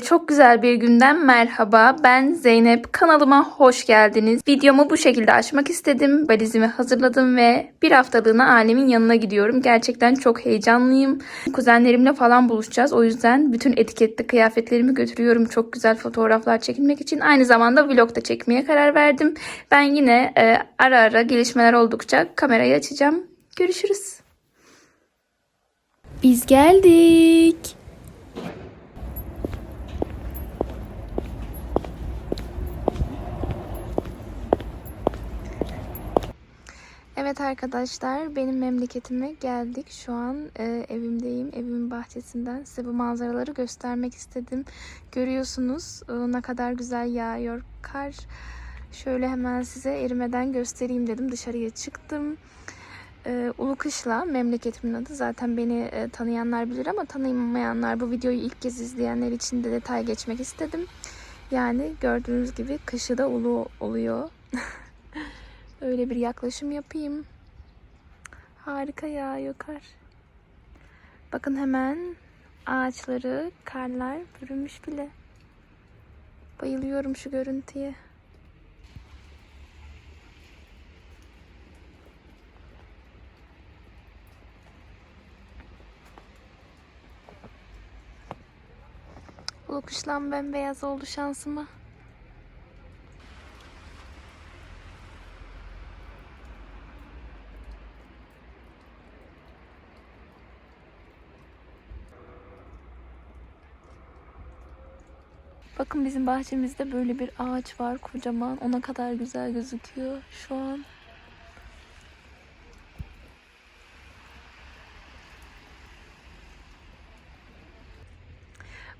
Çok güzel bir günden merhaba. Ben Zeynep. Kanalıma hoş geldiniz. Videomu bu şekilde açmak istedim. Valizimi hazırladım ve bir haftalığına ailemin yanına gidiyorum. Gerçekten çok heyecanlıyım. Kuzenlerimle falan buluşacağız. O yüzden bütün etiketli kıyafetlerimi götürüyorum. Çok güzel fotoğraflar çekilmek için. Aynı zamanda vlog da çekmeye karar verdim. Ben yine e, ara ara gelişmeler oldukça kamerayı açacağım. Görüşürüz. Biz geldik. Evet arkadaşlar benim memleketime geldik. Şu an e, evimdeyim. Evimin bahçesinden size bu manzaraları göstermek istedim. Görüyorsunuz e, ne kadar güzel yağıyor kar. Şöyle hemen size erimeden göstereyim dedim. Dışarıya çıktım. E, Ulukışla memleketimin adı. Zaten beni e, tanıyanlar bilir ama tanımayanlar bu videoyu ilk kez izleyenler için de detay geçmek istedim. Yani gördüğünüz gibi kışı da ulu oluyor. Öyle bir yaklaşım yapayım. Harika yağıyor kar. Bakın hemen ağaçları, karlar bürümüş bile. Bayılıyorum şu görüntüye. Bu kuşlan bembeyaz oldu şansıma. Bakın bizim bahçemizde böyle bir ağaç var kocaman. Ona kadar güzel gözüküyor şu an.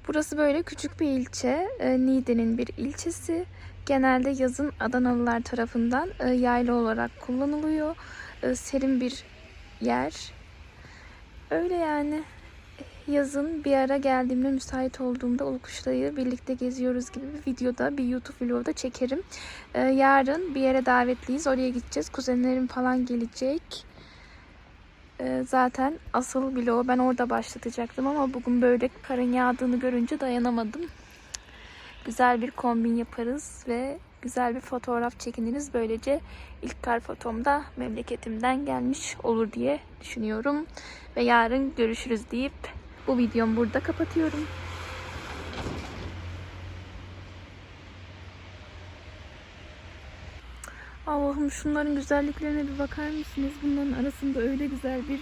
Burası böyle küçük bir ilçe. E, Niğde'nin bir ilçesi. Genelde yazın Adanalılar tarafından e, yayla olarak kullanılıyor. E, serin bir yer. Öyle yani yazın bir ara geldiğimde müsait olduğumda Ulukuşla'yı birlikte geziyoruz gibi bir videoda bir YouTube vlogda çekerim. Ee, yarın bir yere davetliyiz. Oraya gideceğiz. Kuzenlerim falan gelecek. Ee, zaten asıl vlogu ben orada başlatacaktım ama bugün böyle karın yağdığını görünce dayanamadım. Güzel bir kombin yaparız ve güzel bir fotoğraf çekiniriz. Böylece ilk kar fotomda memleketimden gelmiş olur diye düşünüyorum. Ve yarın görüşürüz deyip bu videomu burada kapatıyorum. Allah'ım şunların güzelliklerine bir bakar mısınız? Bunların arasında öyle güzel bir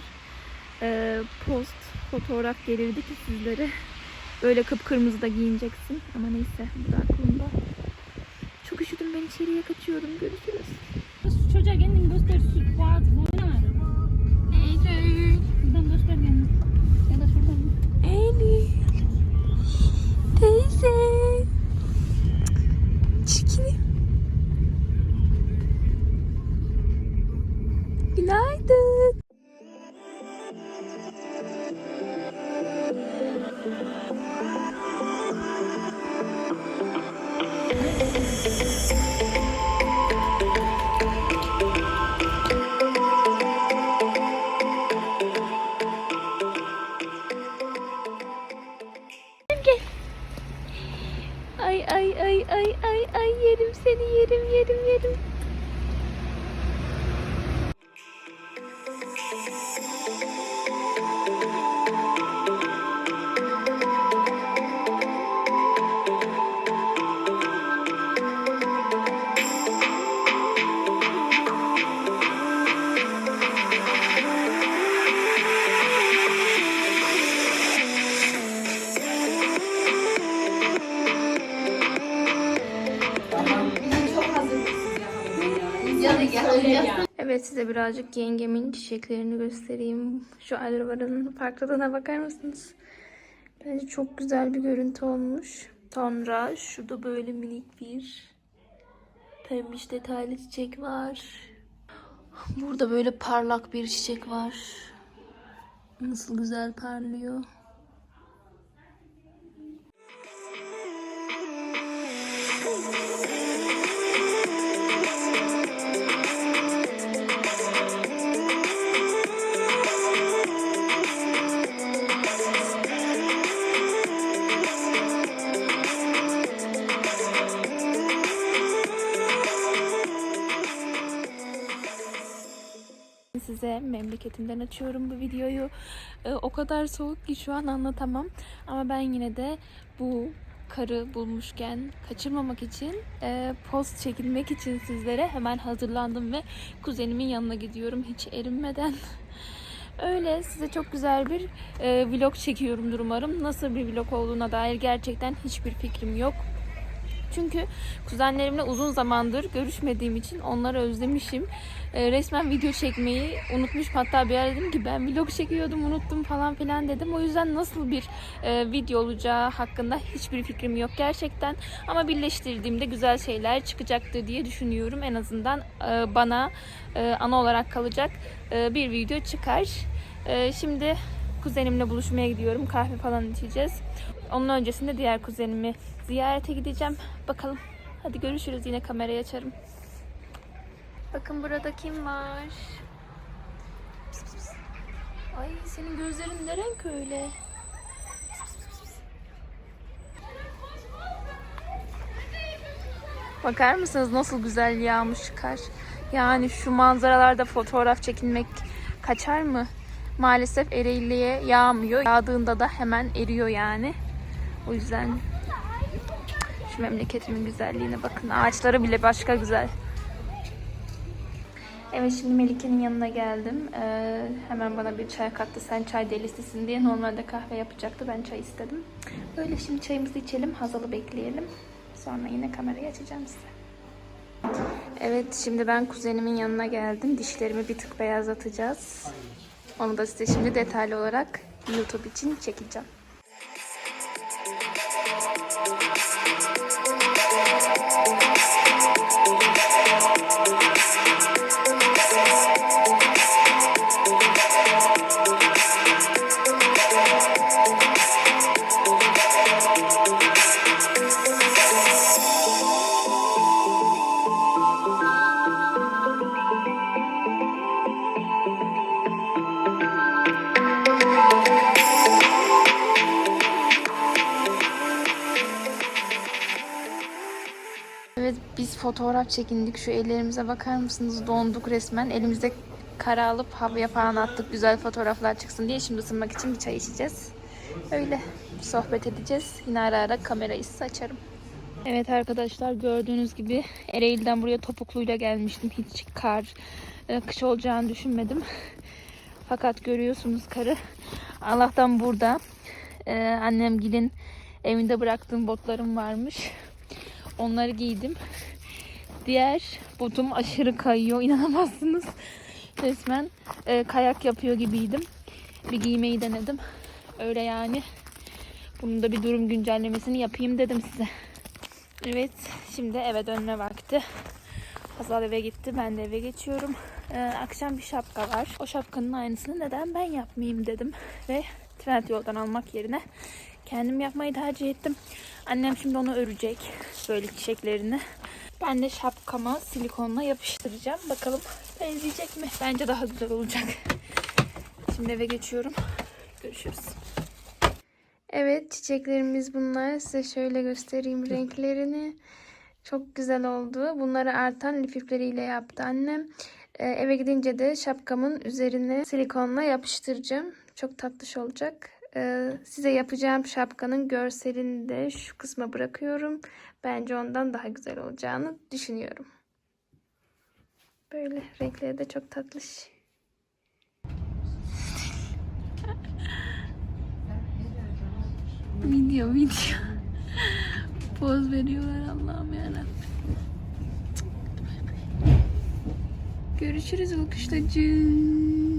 e, post, fotoğraf gelirdi ki sizlere. Böyle kıpkırmızı da giyineceksin. Ama neyse bu da aklımda. Çok üşüdüm ben içeriye kaçıyorum. Görüşürüz. Çocuğa kendini göster. Şu Evet size birazcık yengemin çiçeklerini göstereyim. Şu alvaranın farklılığına bakar mısınız? Bence çok güzel bir görüntü olmuş. Sonra şurada böyle minik bir pembiş detaylı çiçek var. Burada böyle parlak bir çiçek var. Nasıl güzel parlıyor. Size memleketimden açıyorum bu videoyu. Ee, o kadar soğuk ki şu an anlatamam. Ama ben yine de bu karı bulmuşken kaçırmamak için e, post çekilmek için sizlere hemen hazırlandım ve kuzenimin yanına gidiyorum hiç erinmeden. Öyle size çok güzel bir e, vlog çekiyorumdur umarım. Nasıl bir vlog olduğuna dair gerçekten hiçbir fikrim yok. Çünkü kuzenlerimle uzun zamandır görüşmediğim için onları özlemişim. E, resmen video çekmeyi unutmuş. Hatta bir ara dedim ki ben vlog çekiyordum unuttum falan filan dedim. O yüzden nasıl bir e, video olacağı hakkında hiçbir fikrim yok gerçekten. Ama birleştirdiğimde güzel şeyler çıkacaktır diye düşünüyorum. En azından e, bana e, ana olarak kalacak bir video çıkar. Şimdi kuzenimle buluşmaya gidiyorum. Kahve falan içeceğiz. Onun öncesinde diğer kuzenimi ziyarete gideceğim. Bakalım. Hadi görüşürüz. Yine kamerayı açarım. Bakın burada kim var? Ay senin gözlerin ne renk öyle? Bakar mısınız nasıl güzel yağmış kar? Yani şu manzaralarda fotoğraf çekilmek kaçar mı? Maalesef Ereğli'ye yağmıyor. Yağdığında da hemen eriyor yani. O yüzden şu memleketimin güzelliğine bakın. Ağaçları bile başka güzel. Evet şimdi Melike'nin yanına geldim. Ee, hemen bana bir çay kattı. Sen çay delisisin diye. Normalde kahve yapacaktı. Ben çay istedim. Böyle şimdi çayımızı içelim. Hazal'ı bekleyelim. Sonra yine kamerayı açacağım size. Evet şimdi ben kuzenimin yanına geldim. Dişlerimi bir tık beyazlatacağız. Onu da size şimdi detaylı olarak YouTube için çekeceğim. Fotoğraf çekindik. Şu ellerimize bakar mısınız? Donduk resmen. Elimizde kara alıp havaya falan attık. Güzel fotoğraflar çıksın diye. Şimdi ısınmak için bir çay içeceğiz. Öyle sohbet edeceğiz. Yine ara ara kamerayı size açarım. Evet arkadaşlar gördüğünüz gibi Ereğli'den buraya topukluyla gelmiştim. Hiç kar, e, kış olacağını düşünmedim. Fakat görüyorsunuz karı. Allah'tan burada e, annem gidin evinde bıraktığım botlarım varmış. Onları giydim. Diğer botum aşırı kayıyor. inanamazsınız. Resmen e, kayak yapıyor gibiydim. Bir giymeyi denedim. Öyle yani. Bunun da bir durum güncellemesini yapayım dedim size. Evet. Şimdi eve dönme vakti. Hazal eve gitti. Ben de eve geçiyorum. Ee, akşam bir şapka var. O şapkanın aynısını neden ben yapmayayım dedim. Ve Trendyol'dan almak yerine kendim yapmayı tercih ettim. Annem şimdi onu örecek. Böyle çiçeklerini. Ben de şapkama silikonla yapıştıracağım. Bakalım benzeyecek mi? Bence daha güzel olacak. Şimdi eve geçiyorum. Görüşürüz. Evet çiçeklerimiz bunlar. Size şöyle göstereyim renklerini. Çok güzel oldu. Bunları artan lif ipleriyle yaptı annem. Ee, eve gidince de şapkamın üzerine silikonla yapıştıracağım. Çok tatlış olacak. Ee, size yapacağım şapkanın görselini de şu kısma bırakıyorum. Bence ondan daha güzel olacağını düşünüyorum. Böyle renkleri de çok tatlış. Video video. Poz veriyorlar Allah'ım yarabbim. Görüşürüz alkışlacığım.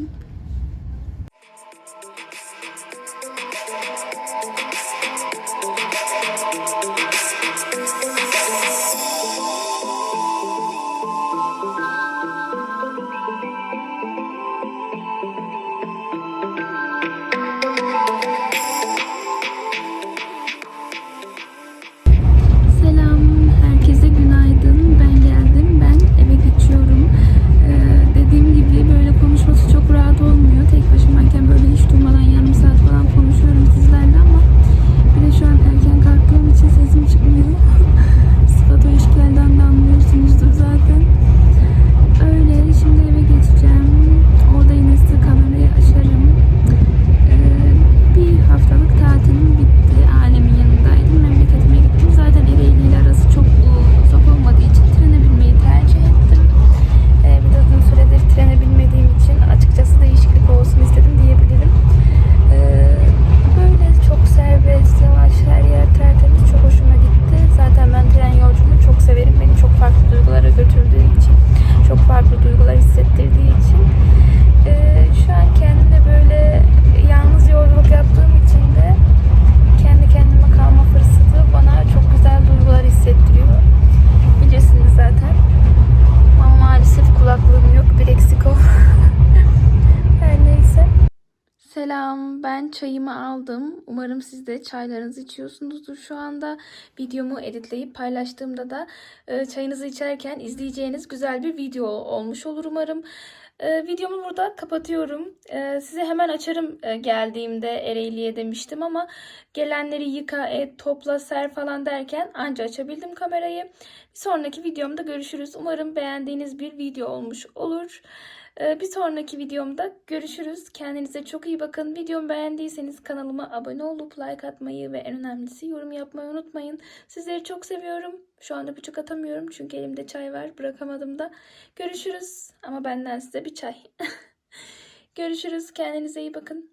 Çayımı aldım. Umarım siz de çaylarınızı içiyorsunuzdur şu anda. Videomu editleyip paylaştığımda da e, çayınızı içerken izleyeceğiniz güzel bir video olmuş olur umarım. E, videomu burada kapatıyorum. E, size hemen açarım geldiğimde Ereğli'ye demiştim ama gelenleri yıka, et, topla, ser falan derken anca açabildim kamerayı. Bir sonraki videomda görüşürüz. Umarım beğendiğiniz bir video olmuş olur. Ee, Bir sonraki videomda görüşürüz. Kendinize çok iyi bakın. Videomu beğendiyseniz kanalıma abone olup like atmayı ve en önemlisi yorum yapmayı unutmayın. Sizleri çok seviyorum. Şu anda buçuk atamıyorum çünkü elimde çay var. Bırakamadım da. Görüşürüz. Ama benden size bir çay. görüşürüz. Kendinize iyi bakın.